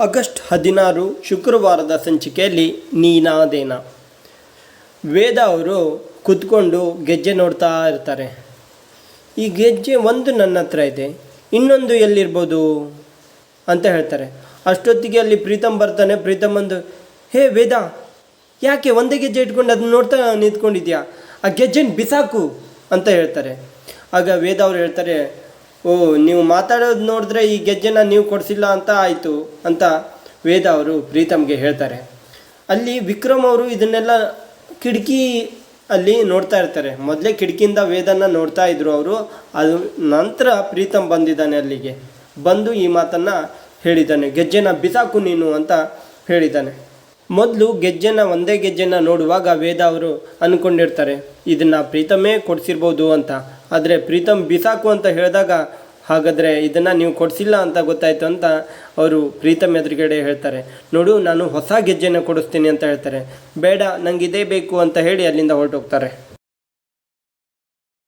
August ಹದಿನಾರು ಶುಕ್ರವಾರದ ಸಂಚಿಕೆಯಲ್ಲಿ ನೀನಾದೇನ. ವೇದ ಅವರು ಕುತ್ಕೊಂಡು ಗೆಜ್ಜೆ ನೋಡ್ತಾ ಇರ್ತಾರೆ. ಈ ಗೆಜ್ಜೆ ಒಂದು ನನ್ನ ಹತ್ರ ಇದೆ, ಇನ್ನೊಂದು ಎಲ್ಲಿರ್ಬೋದು ಅಂತ ಹೇಳ್ತಾರೆ. ಅಷ್ಟೊತ್ತಿಗೆ ಅಲ್ಲಿ ಪ್ರೀತಮ್ ಬರ್ತಾನೆ ಪ್ರೀತಮ್ ಬಂದು, ಹೇ ವೇದ, ಯಾಕೆ ಒಂದೇ ಗೆಜ್ಜೆ ಇಟ್ಕೊಂಡು ಅದನ್ನ ನೋಡ್ತಾ ನಿಂತ್ಕೊಂಡಿದ್ಯಾ? ಆ ಗೆಜ್ಜೆನ ಬಿಸಾಕು, ಅಂತ ಹೇಳ್ತಾರೆ. ಆಗ ವೇದ ಅವ್ರು ಹೇಳ್ತಾರೆ ಓ, ನೀವು ಮಾತಾಡೋದು ನೋಡಿದ್ರೆ ಈ ಗೆಜ್ಜೆನ ನೀವು ಕೊಡಿಸಿಲ್ಲ ಅಂತ ಆಯಿತು ಅಂತ ವೇದ ಅವರು ಪ್ರೀತಮ್ಗೆ ಹೇಳ್ತಾರೆ. ಅಲ್ಲಿ ವಿಕ್ರಮ್ ಅವರು ಇದನ್ನೆಲ್ಲ ಕಿಟಕಿ ಅಲ್ಲಿ ನೋಡ್ತಾ ಇರ್ತಾರೆ. ಮೊದಲೇ ಕಿಟಕಿಯಿಂದ ವೇದನ ನೋಡ್ತಾ ಇದ್ರು ಅವರು. ಅದು ನಂತರ ಪ್ರೀತಮ್ ಬಂದಿದ್ದಾನೆ ಅಲ್ಲಿಗೆ. ಬಂದು ಈ ಮಾತನ್ನು ಹೇಳಿದ್ದಾನೆ. ಗೆಜ್ಜೆನ ಬಿಸಾಕು ನೀನು ಅಂತ ಹೇಳಿದ್ದಾನೆ. ಮೊದಲು ಗೆಜ್ಜೆನ ಒಂದೇ ಗೆಜ್ಜೆನ ನೋಡುವಾಗ ವೇದ ಅವರು ಅಂದ್ಕೊಂಡಿರ್ತಾರೆ ಇದನ್ನು ಪ್ರೀತಮೇ ಕೊಡಿಸಿರ್ಬೋದು ಅಂತ. ಆದರೆ ಪ್ರೀತಮ್ ಬಿಸಾಕು ಅಂತ ಹೇಳಿದಾಗ ಹಾಗಾದರೆ ಇದನ್ನು ನೀವು ಕೊಡಿಸಿಲ್ಲ ಅಂತ ಗೊತ್ತಾಯಿತು ಅಂತ ಅವರು ಪ್ರೀತಮ್ ಎದುರುಗಡೆ ಹೇಳ್ತಾರೆ. ನೋಡು, ನಾನು ಹೊಸ ಗೆಜ್ಜೆನ ಕೊಡಿಸ್ತೀನಿ ಅಂತ ಹೇಳ್ತಾರೆ. ಬೇಡ ನನಗೆ ಬೇಕು ಅಂತ ಹೇಳಿ ಅಲ್ಲಿಂದ ಹೊರಟೋಗ್ತಾರೆ.